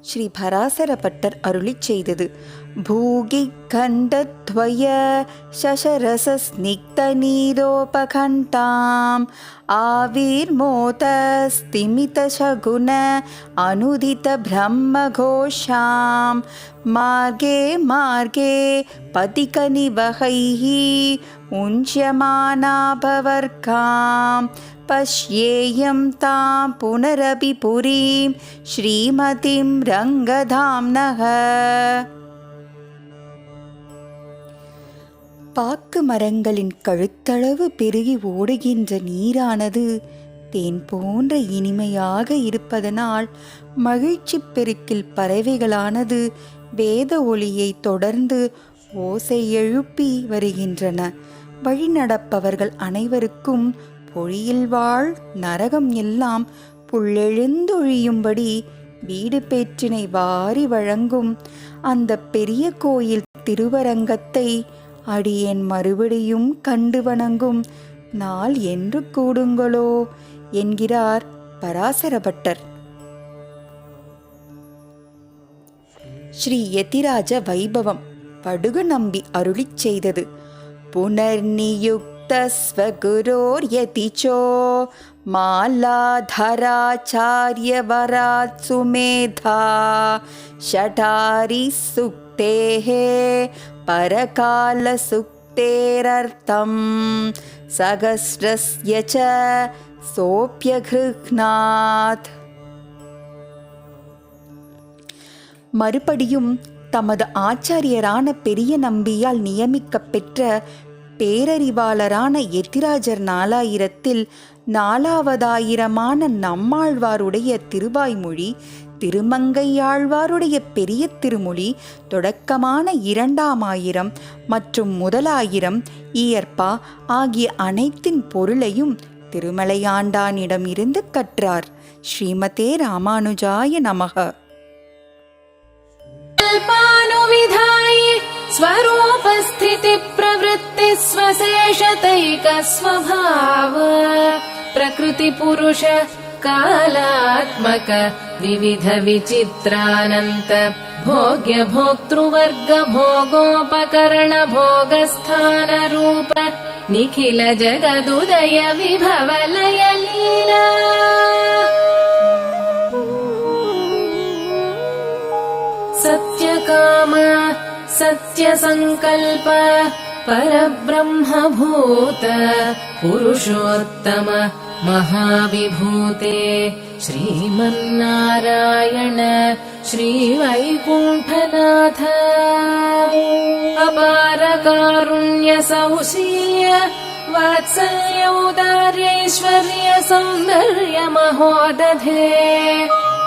Sri Parasara butter அருளி செய்தது. பூகி கண்டத்வய சசரச ஸ்னிக்த நீரோபகண்டாம். ஆவிர்மோத ஸ்திமித சகுன அனுதித பிரம்ம கோஷாம். மார்கே மார்கே பதிகனிவகைः उञ्च्यमानाभवर्गां पश्येयं तां पुनरपि पुरीं श्रीमतीं रङ्गधाम्नः பாக்கு மரங்களின் கழுத்தளவு பெருகி ஓடுகின்ற நீரானது தேன் போன்ற இனிமையாக இருப்பதனால் மகிழ்ச்சி பெருக்கில் பறவைகளானது வேத ஒளியை தொடர்ந்து ஓசை எழுப்பி வருகின்றன வழிநடப்பவர்கள் அனைவருக்கும் பொழியில் வாழ் நரகம் எல்லாம் புள்ளெழுந்தொழியும்படி வீடு பேற்றினை வாரி வழங்கும் அந்த பெரிய கோயில் திருவரங்கத்தை அடியேன் மறுபடியும் கண்டு வணங்கும். நாள் என்று கூடுங்களோ? என்கிறார் பராசரபட்டர். ஸ்ரீ யதிராஜ வைபவம். படுகு நம்பி அருளிச் செய்தது. புனர்நியுக்த ஸ்வகுரோர்யதிச்சோ மாலாதராச்சாரியவராத் சுமேதா ஷடாரி சுக்தேः परकालसुक्तेरर्थं सहस्रस्य च सोऽप्यगृह्णात् மறுபடியும் தமது ஆச்சாரியரான பெரிய நம்பியால் நியமிக்கப்பெற்ற பேரறிவாளரான எத்திராஜர் நாலாயிரத்தில் நாலாவதாயிரமான நம்மாழ்வாருடைய திருவாய்மொழி திருமங்கையாழ்வாருடைய பெரிய திருமொழி தொடக்கமான இரண்டாம் ஆயிரம் மற்றும் முதலாயிரம் இயற்பா ஆகிய அனைத்தின் பொருளையும் திருமலையாண்டானிடம் இருந்து கற்றார். ஸ்ரீமதே ராமானுஜாய நமக. स्वरूपस्थितिप्रवृत्ति स्वशेषतैकस्वभाव प्रकृतिपुरुष कालात्मक विविध विचित्रानन्त भोग्य भोक्तृवर्ग भोगोपकरण भोगस्थानरूप निखिल जगदुदय विभवलय लीला सत्यकाम सत्यसङ्कल्प परब्रह्मभूत पुरुषोत्तम महाविभूते श्रीमन्नारायण श्रीवैकुण्ठनाथ। अपारकारुण्यसौशील्य वात्सल्यौदार्यैश्वर्य सौन्दर्य महोदधे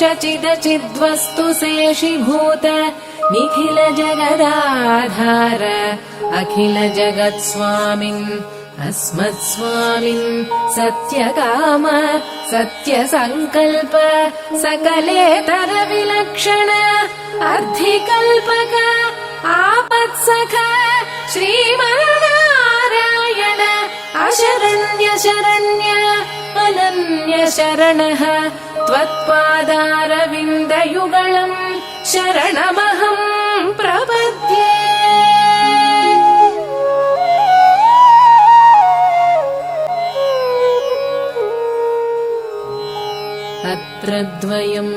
अशेष चिद चिद्वस्तु शेषीभूत निखिल जगदाधार अखिल जगत्स्वामिन् अस्मत्स्वामिन् सत्यकाम सत्यसङ्कल्प सकलेतर विलक्षण अर्धिकल्पक आपत्सख श्रीमन्नारायण अशरण्य शरण्य अनन्य शरणः त्वत्पादारविन्दयुगळम् शरणमहम् प्रपद्ये। अत्र द्वयम्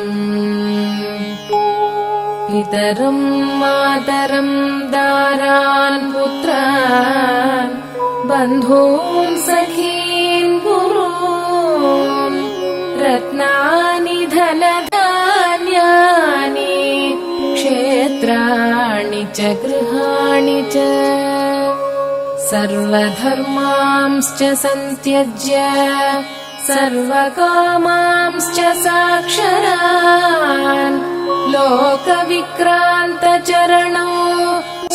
पितरम् मातरम् दारान् पुत्रान् बन्धून् सखीन् च गृहाणि च सर्वधर्मांश्च सन्त्यज्य सर्वकामांश्च साक्षरान् लोकविक्रान्तचरणौ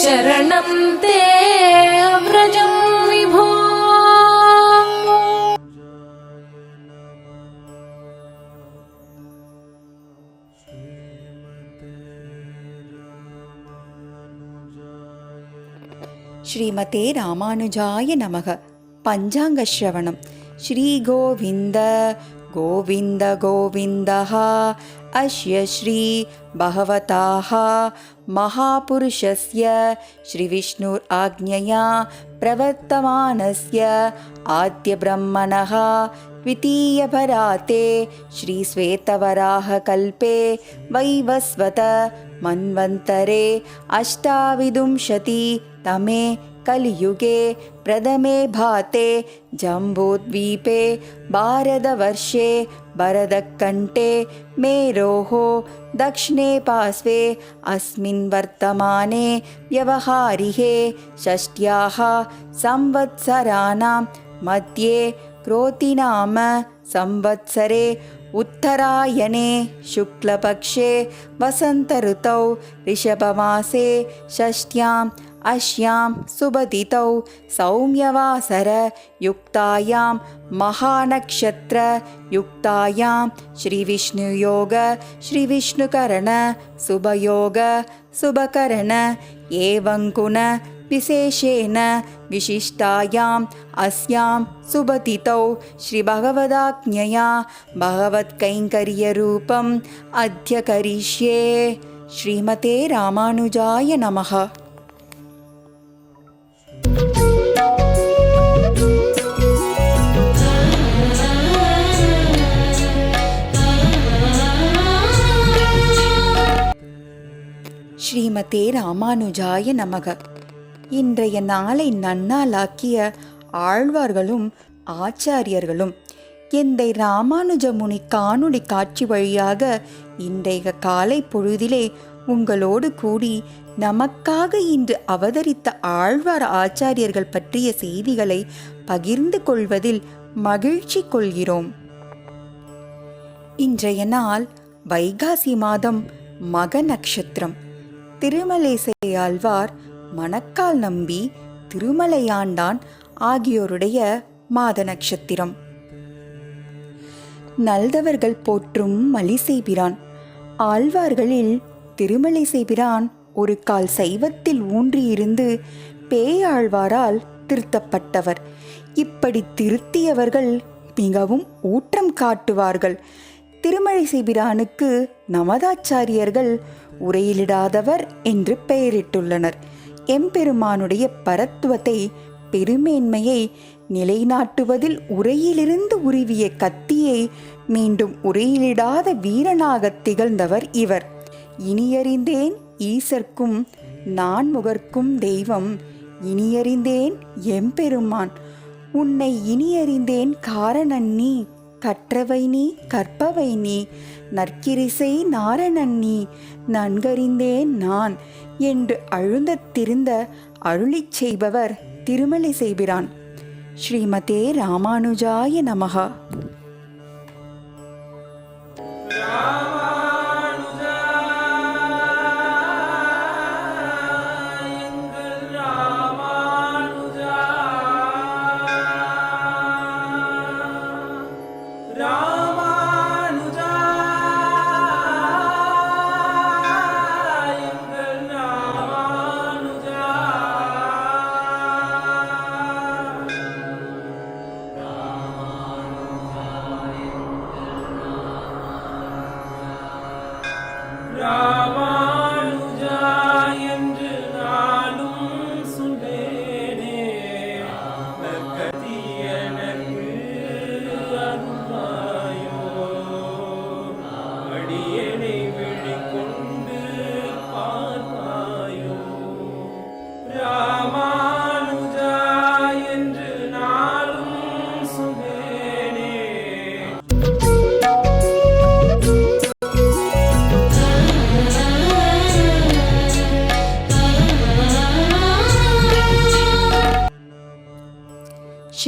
शरणं ते श्रीमते रामानुजाय नमः। पञ्चाङ्गश्रवणं। श्रीगोविन्द गोविन्द गोविन्दः। अस्य श्री भगवताः। महापुरुषस्य श्रीविष्णुराज्ञया प्रवर्तमानस्य आद्यब्रह्मणः। द्वितीयभराते श्रीश्वेतवराहकल्पे वैवस्वत मन्वन्तरे अष्टाविंशतितमे कलियुगे प्रथमे भाते जम्बूद्वीपे भारतवर्षे भरतकण्ठे मेरोः दक्षिणे पार्श्वे अस्मिन् वर्तमाने व्यवहारिहे षष्ट्याः संवत्सराणां मध्ये क्रोतिनाम संवत्सरे उत्तरायणे शुक्लपक्षे वसन्तऋतौ ऋषभमासे षष्ट्याम् अस्यां सुबदितौ सौम्यवासरयुक्तायां महानक्षत्रयुक्तायां श्रीविष्णुयोग श्रीविष्णुकरण शुभयोग शुभकरण एवं गुण विशेषेण विशिष्टायाम् अस्यां सुबतितौ श्रीभगवदाज्ञया भगवत्कैङ्कर्यरूपम् अद्य करिष्ये श्रीमते रामानुजाय नमः ஸ்ரீமதே ராமானுஜாய நமக. இன்றைய நாளை நன்னாளாக்கிய ஆழ்வார்களும் ஆச்சாரியர்களும் எந்தை ராமானுஜ முனி காணொளி காட்சி வழியாக இன்றைய காலை பொழுதிலே உங்களோடு கூடி நமக்காக இன்று அவதரித்த ஆழ்வார் ஆச்சாரியர்கள் பற்றிய செய்திகளை பகிர்ந்து கொள்வதில் மகிழ்ச்சி கொள்கிறோம். இன்றைய நாள் வைகாசி மாதம் மக நட்சத்திரம் திருமலேசையாழ்வார் மணக்கால் நம்பி திருமலையாண்டான் ஆகியோருடைய மாத நட்சத்திரம். நல்தவர்கள் போற்றும் மலிசை பிரான் ஆழ்வார்களில் திருமலைசை பிரான் ஒரு கால் சைவத்தில் ஊன்றியிருந்து பேயாழ்வாரால் திருத்தப்பட்டவர். இப்படி திருத்தியவர்கள் மிகவும் ஊற்றம் காட்டுவார்கள். திருமழிசை பிரானுக்கு நமதாச்சாரியர்கள் உரையிலிடாதவர் என்று பெயரிட்டுள்ளனர். எம்பெருமானுடைய பரத்துவத்தை பெருமேன்மையை நிலைநாட்டுவதில் உரையிலிருந்து உருவிய கத்தியை மீண்டும் உரையிலிடாத வீரனாகத் திகழ்ந்தவர் இவர். இனியறிந்தேன் ஈசர்க்கும் நான்முகர்க்கும் தெய்வம். இனியறிந்தேன் எம்பெருமான். உன்னை இனியறிந்தேன் காரணன் நீ கற்றவை நீ கற்பவை நீ. நற்கிரிசை நாரணன்னி நன்கறிந்தேன் நான் என்று அழுந்தத் திருந்த அருளி செய்பவர் திருமலை செய்கிறான். ஸ்ரீமதே ராமானுஜாய நமகா.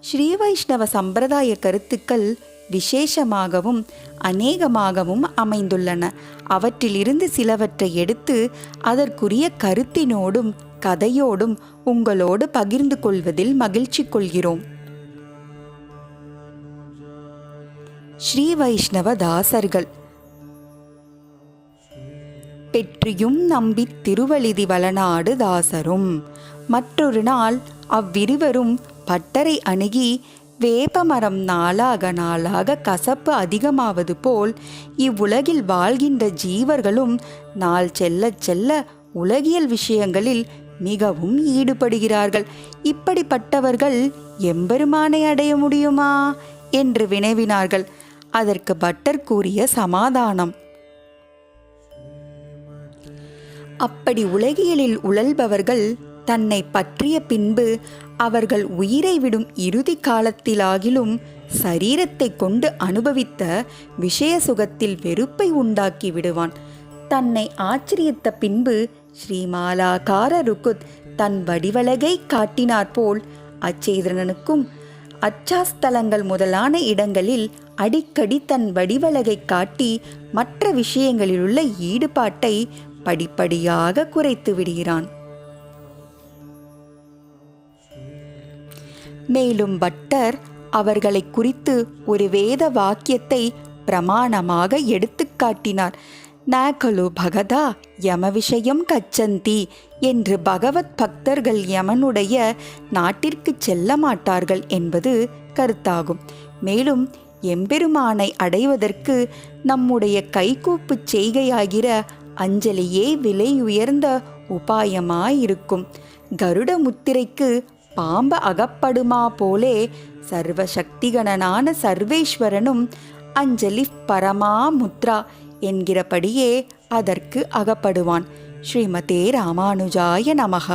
ஸ்ரீ வைஷ்ணவ சம்பிரதாய கருத்துக்கள் விசேஷமாகவும் அநேகமாகவும் அமைந்துள்ளன. அவற்றிலிருந்து சிலவற்றை எடுத்து அதற்குரிய கருத்தினோடும் கதையோடும் உங்களோடு பகிர்ந்து கொள்வதில் மகிழ்ச்சி கொள்கிறோம். ஸ்ரீ வைஷ்ணவ தாசர்கள். பெற்றியும் நம்பி திருவழிதி வளநாடு தாசரும். மற்றொரு நாள் அவ்விருவரும் பட்டரை அணுகி வேப்பமரம் நாளாக நாளாக கசப்பு அதிகமாவது போல் இவ்வுலகில் வாழ்கின்ற ஜீவர்களும் நாள் செல்ல செல்ல உலகியல் விஷயங்களில் மிகவும் ஈடுபடுகிறார்கள். இப்படிப்பட்டவர்கள் எம்பெருமானை அடைய முடியுமா? என்று வினவினார்கள். அதற்கு பட்டர் கூறிய சமாதானம். அப்படி உலகியலில் உழல்பவர்கள் தன்னை பற்றிய பின்பு அவர்கள் உயிரை விடும் இறுதி காலத்திலாகிலும் சரீரத்தை கொண்டு அனுபவித்த விஷய சுகத்தில் வெறுப்பை உண்டாக்கி விடுவான். தன்னை ஆச்சரியத்த பின்பு ஸ்ரீமாலாகார ருக்குத் தன் வடிவலகை காட்டினார் போல் அச்சேதனனுக்கும் அச்சாஸ்தலங்கள் முதலான இடங்களில் அடிக்கடி தன் வடிவலகை காட்டி மற்ற விஷயங்களிலுள்ள ஈடுபாட்டை படிப்படியாக குறைத்து விடுகிறான். மேலும் பட்டர் அவர்களை குறித்து ஒரு வேத வாக்கியத்தை பிரமாணமாக எடுத்துக்காட்டினார் நாகலு பகதா யம விஷயம் கச்சந்தி என்று பகவத் பக்தர்கள் யமனுடைய நாட்டிற்கு செல்ல மாட்டார்கள் என்பது கருத்தாகும். மேலும் எம்பெருமானை அடைவதற்கு நம்முடைய கைகூப்பு செய்கையாகிற அஞ்சலியே விலை உயர்ந்த உபாயமாயிருக்கும். கருட முத்திரைக்கு பாம்ப அகப்படுமா போலே சர்வசக்திகணனான சர்வேஸ்வரனும் அஞ்சலி பரமா முத்ரா என்கிறபடியே அதற்கு அகப்படுவான். ஸ்ரீமதே ராமானுஜாய நமக.